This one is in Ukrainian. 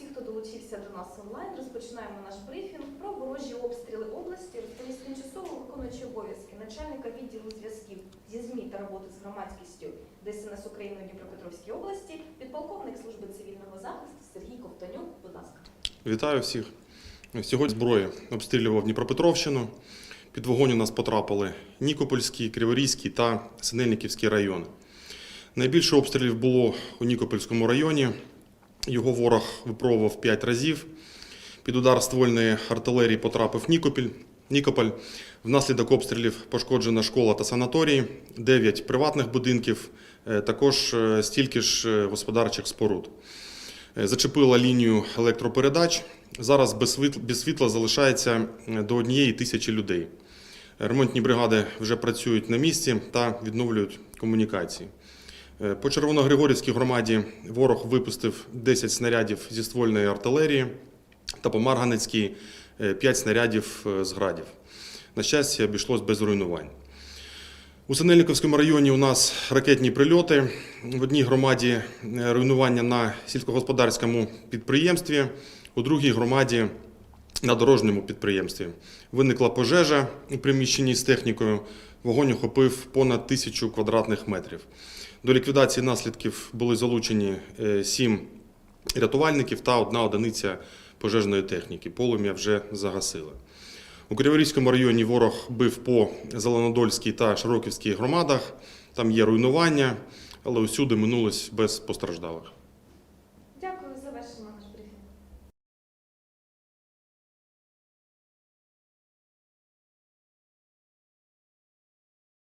всі, хто долучився до нас онлайн. Розпочинаємо наш брифінг про ворожі обстріли області. Розповість тимчасово виконуючий обов'язки начальника відділу зв'язків зі ЗМІ та роботи з громадськістю ДСНС України у Дніпропетровській області, підполковник служби цивільного захисту Сергій Ковтонюк. Будь ласка. Вітаю всіх. Сьогодні зброя обстрілював Дніпропетровщину. Під вогонь у нас потрапили Нікопольський, Криворізький та Синельниківський райони. Найбільше обстрілів було у Нікопольському районі. Його ворог випробував 5 разів. Під удар ствольної артилерії потрапив Нікопіль. Нікополь. Внаслідок обстрілів пошкоджена школа та санаторій, 9 приватних будинків, е, також е, стільки ж е, господарчих споруд. Зачепила лінію електропередач. Зараз без світла, залишається до однієї тисячі людей. Ремонтні бригади вже працюють на місці та відновлюють комунікації. Е, По Червоногригорівській громаді ворог випустив 10 снарядів зі ствольної артилерії та по Марганецькій 5 снарядів е, з градів. На щастя, обійшлось без руйнувань. У Синельниковському районі у нас ракетні прильоти. В одній громаді е, руйнування на сільськогосподарському підприємстві, у другій громаді на дорожньому підприємстві. Виникла пожежа у приміщенні з технікою. Вогонь охопив понад тисячу квадратних метрів. До ліквідації наслідків були залучені е, сім рятувальників та одна одиниця пожежної техніки. Полум'я вже загасили. У Криворізькому районі ворог бив по Зеленодольській та Широківській громадах. Там є руйнування, але усюди минулось без постраждалих. Дякую за ваш брифінг.